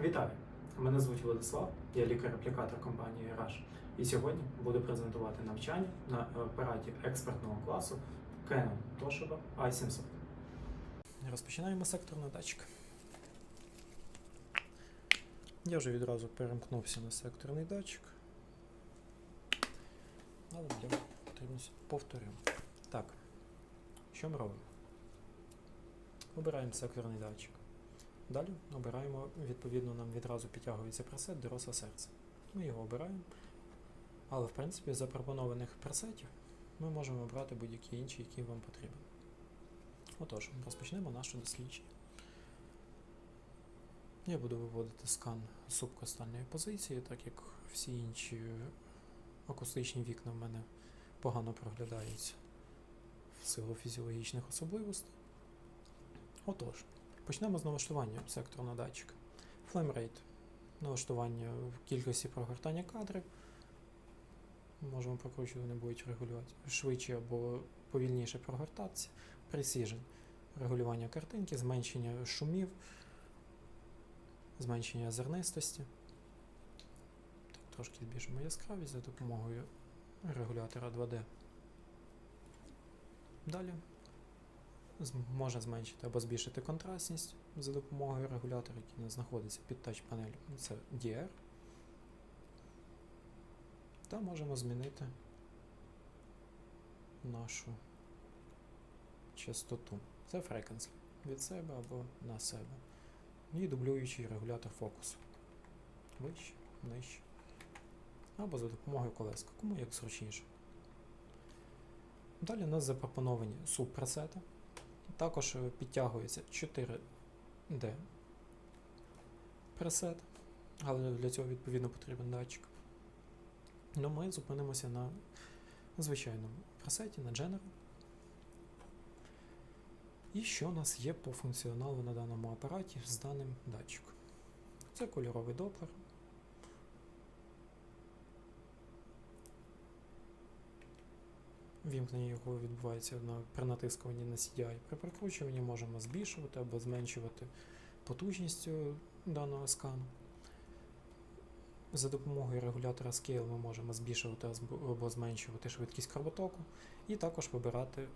Вітаю! Мене звуть Владислав, я лікар-аплікатор компанії Rush. І сьогодні буду презентувати навчання на апараті експертного класу Canon Toshiba i700. Розпочинаємо секторний датчик. Я вже відразу перемкнувся на секторний датчик. Але для потрібно повторю. Так, що ми робимо? Обираємо секторний датчик. Далі обираємо, відповідно, нам відразу підтягується пресет доросле серце. Ми його обираємо. Але в принципі з запропонованих пресетів ми можемо обрати будь-які інші, які вам потрібен. Отож, розпочнемо наше дослідження. Я буду виводити скан субкостальної позиції, так як всі інші акустичні вікна в мене погано проглядаються в силу фізіологічних особливостей. Отож. Почнемо з налаштування секторного датчика. Rate. Налаштування в кількості прогортання кадрів. Можемо прокручувати, вони будуть регулювати швидше або повільніше прогортатися. Precision. Регулювання картинки, зменшення шумів, зменшення зернистості. Трошки збільшимо яскравість за допомогою регулятора 2D. Далі може зменшити або збільшити контрастність за допомогою регулятора, який знаходиться під тач панелью. Це DR. Та можемо змінити нашу частоту. Це frequency від себе або на себе. І дублюючий регулятор фокусу. Вище, нижче. Або за допомогою колеска, кому як зручніше. Далі у нас запропоновані субпресети. Також е, підтягується 4D пресет, але для цього відповідно потрібен датчик. Ну, ми зупинимося на звичайному пресеті, на General. І що у нас є по функціоналу на даному апараті з даним датчиком? Це кольоровий доплер. Вімкнення його відбувається при натискуванні на CDI. При прикручуванні можемо збільшувати або зменшувати потужність даного скану. За допомогою регулятора Scale ми можемо збільшувати або зменшувати швидкість кровотоку і також вибирати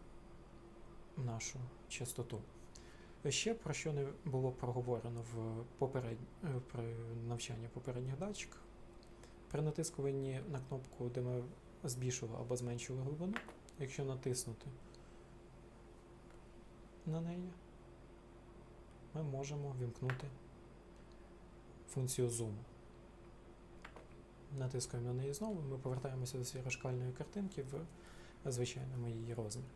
нашу частоту. Ще про що не було проговорено в поперед... при навчанні попередніх датчиках. При натискуванні на кнопку, де ми збільшували або зменшували глибину, якщо натиснути на неї, ми можемо вімкнути функцію зуму. Натискаємо на неї знову, ми повертаємося до цієї розшкальної картинки в звичайному її розмірі.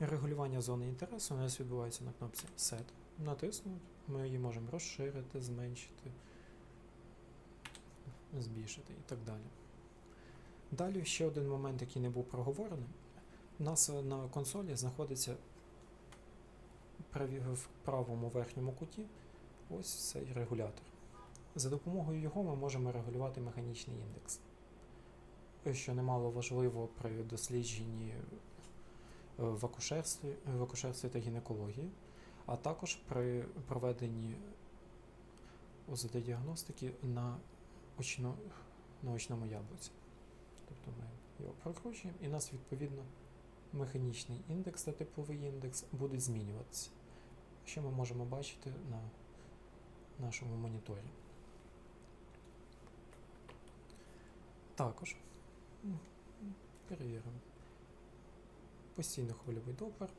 Регулювання зони інтересу у нас відбувається на кнопці Set. Натиснути, ми її можемо розширити, зменшити, збільшити і так далі. Далі ще один момент, який не був проговорений. У нас на консолі знаходиться в правому верхньому куті ось цей регулятор. За допомогою його ми можемо регулювати механічний індекс, що немало важливо при дослідженні в акушерстві, в акушерстві та гінекології, а також при проведенні ОЗД-діагностики на, очно, на очному яблуці. Тобто ми його прокручуємо і у нас відповідно механічний індекс та тепловий індекс будуть змінюватися, що ми можемо бачити на нашому моніторі. Також перевіримо постійно хвильовий доплер.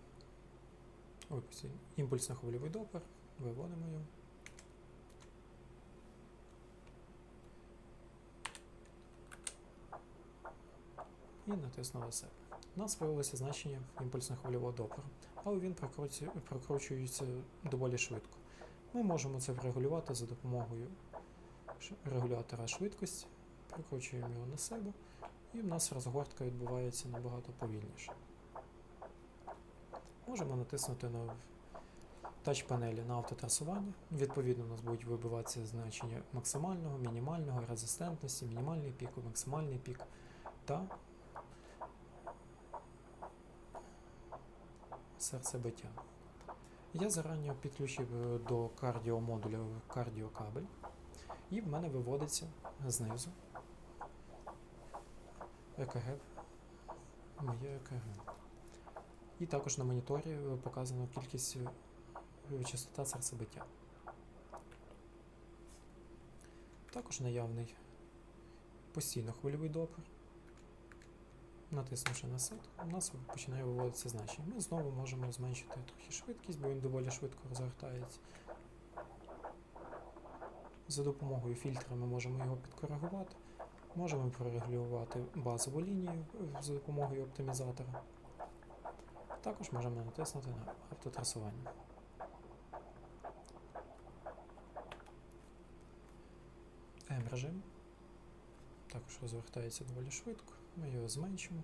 Ой, постійно. Імпульсно-хвильовий доплер. Виводимо його. І натиснули себе. У нас виявилося значення імпульсно-хвильового доплеру, але він прокручується доволі швидко. Ми можемо це врегулювати за допомогою регулятора швидкості, прикручуємо його на себе, і в нас розгортка відбувається набагато повільніше. Можемо натиснути на тач-панелі на автотрасування. Відповідно, у нас будуть вибиватися значення максимального, мінімального, резистентності, мінімальний пік, максимальний пік та серцебиття. Я зарані підключив е, до кардіомодуля кардіокабель, і в мене виводиться знизу ЕКГ, моє ЕКГ. І також на моніторі показано кількість е, частота серцебиття. Також наявний постійно хвильовий допер. Натиснувши на сет, у нас починає виводитися значення. Ми знову можемо зменшити трохи швидкість, бо він доволі швидко розгортається. За допомогою фільтра ми можемо його підкоригувати. Можемо прорегулювати базову лінію е, за допомогою оптимізатора. Також можемо натиснути на автотрасування. М-режим також розвертається доволі швидко. Ми його зменшимо.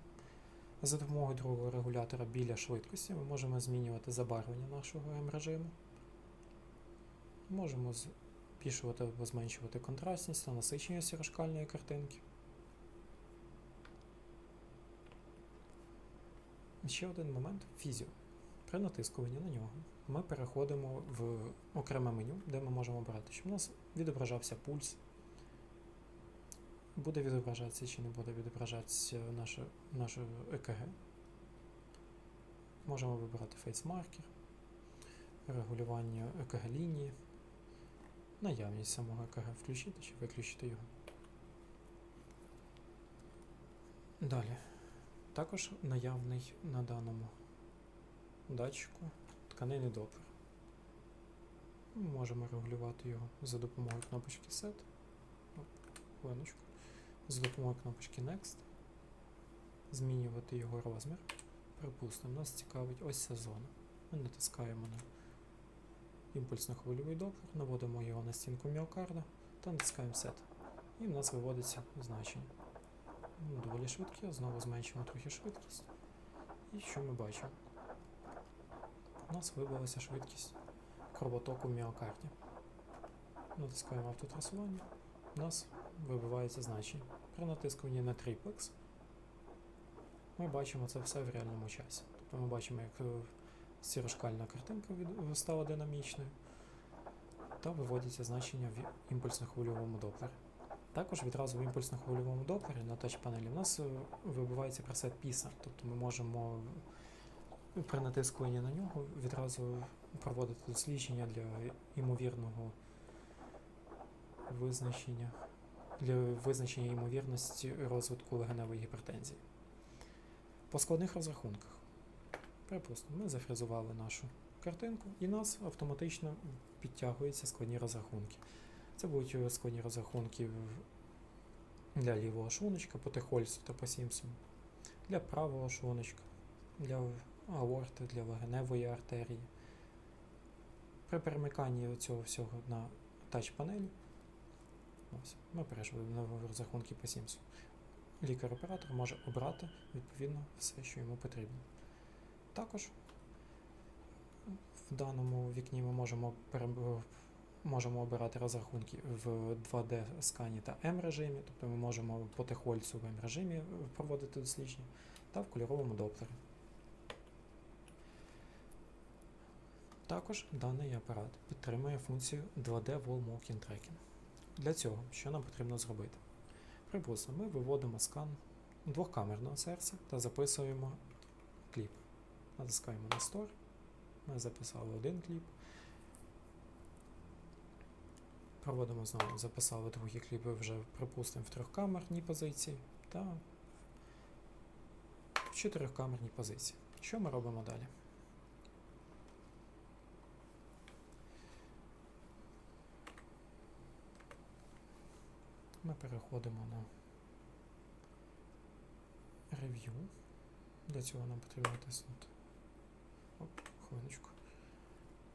За допомогою другого регулятора біля швидкості ми можемо змінювати забарвлення нашого М-режиму. Можемо збільшувати або зменшувати контрастність та насиченість розкальної картинки. Ще один момент фізіо. При натискуванні на нього ми переходимо в окреме меню, де ми можемо обрати, щоб у нас відображався пульс, буде відображатися чи не буде відображатися наше, наше ЕКГ. Можемо вибирати фейсмаркер, регулювання ЕКГ лінії, наявність самого ЕКГ включити чи виключити його. Далі. Також наявний на даному датчику тканинний допер. Ми можемо регулювати його за допомогою кнопочки Set. Хвилиночку. За допомогою кнопочки Next. Змінювати його розмір. Припустимо, нас цікавить ось ця зона. Ми натискаємо на імпульсно-хвильовий допер, наводимо його на стінку міокарда та натискаємо Set. І в нас виводиться значення. Ну, Доволі швидкі, знову зменшимо трохи швидкість. І що ми бачимо? У нас вибилася швидкість кровотоку в міокарді. Натискаємо автотрасування, у нас вибивається значення. При натискуванні на триплекс ми бачимо це все в реальному часі. Тобто ми бачимо, як е, сірошкальна картинка стала динамічною, та виводяться значення в імпульсно-хвильовому доплері. Також відразу в імпульсно-хвильовому доплері на тач-панелі у нас е, вибивається пресет PISA, тобто ми можемо при натискуванні на нього відразу проводити дослідження для ймовірного визначення для визначення ймовірності розвитку легеневої гіпертензії. По складних розрахунках. Припустимо, ми зафрезували нашу картинку і нас автоматично підтягуються складні розрахунки. Це будуть складні розрахунки для лівого шлуночка по Техольцу та по Сімпсону, для правого шлуночка, для аорти, для легеневої артерії. При перемиканні цього всього на тач-панелі ми перейшли на розрахунки по Сімсу. Лікар-оператор може обрати відповідно все, що йому потрібно. Також в даному вікні ми можемо можемо обирати розрахунки в 2D скані та М режимі, тобто ми можемо по техольцу в М режимі проводити дослідження та в кольоровому доплері. Також даний апарат підтримує функцію 2D Wall Walking Tracking. Для цього що нам потрібно зробити? Припустимо, ми виводимо скан двохкамерного серця та записуємо кліп. Натискаємо на Store. Ми записали один кліп. Проводимо знову, записали другі кліпи вже, припустимо, в трьохкамерній позиції та в чотирьохкамерній позиції. Що ми робимо далі? Ми переходимо на рев'ю. Для цього нам потрібно натиснути. Оп, хвилиночку.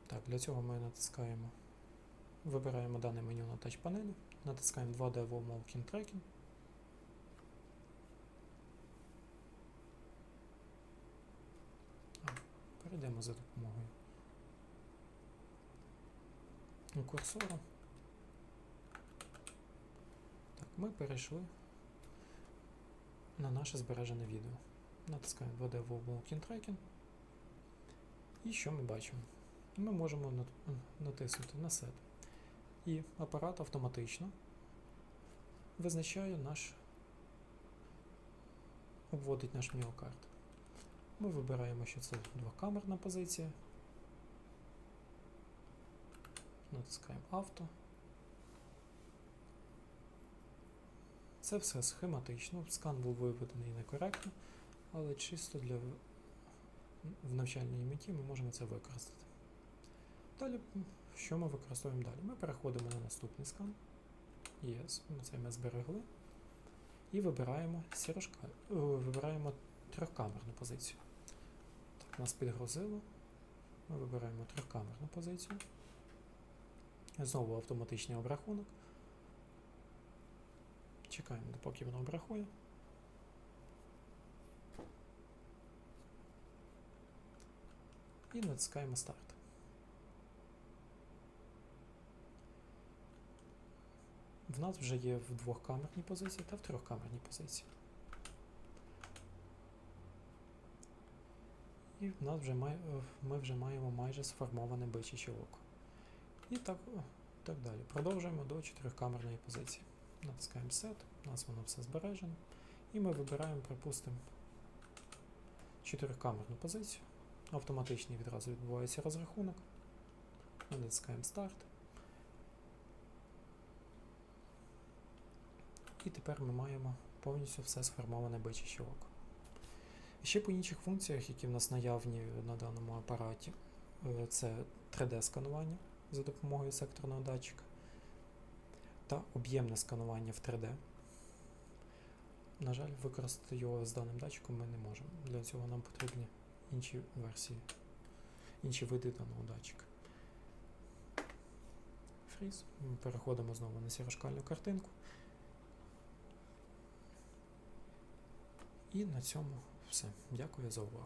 Так, для цього ми натискаємо. Вибираємо дане меню на тач-панелі, натискаємо 2D Wall Walking Tracking. Перейдемо за допомогою курсора. Так, ми перейшли на наше збережене відео. Натискаємо 2D Wall Walking Tracking. І що ми бачимо? Ми можемо натиснути на Set. І апарат автоматично визначає наш, обводить наш міокард. Ми вибираємо, що це двокамерна позиція. Натискаємо авто. Це все схематично. Скан був виведений некоректно, але чисто для в- навчальній меті ми можемо це використати. Далі, що ми використовуємо далі? Ми переходимо на наступний скан. Yes, це ми зберегли. І вибираємо сірошка, е, вибираємо трьохкамерну позицію. Так, нас підгрузило. Ми вибираємо трьохкамерну позицію. Знову автоматичний обрахунок. Чекаємо, допоки воно обрахує. І натискаємо старт. В нас вже є в двохкамерній позиції та в трьохкамерній позиції. І в нас вже має, е, ми вже маємо майже сформоване бичаче око. І так, е, так далі. Продовжуємо до чотирьохкамерної позиції. Натискаємо Set, у нас воно все збережено. І ми вибираємо, припустимо, чотирьохкамерну позицію. Автоматично відразу відбувається розрахунок. Натискаємо старт. І тепер ми маємо повністю все сформоване бичаче око. Ще по інших функціях, які в нас наявні на даному апараті, е, це 3D-сканування за допомогою секторного датчика та об'ємне сканування в 3D. На жаль, використати його з даним датчиком ми не можемо. Для цього нам потрібні інші версії, інші види даного датчика. Фріз. Ми переходимо знову на сірошкальну картинку. І на цьому все. Дякую за увагу.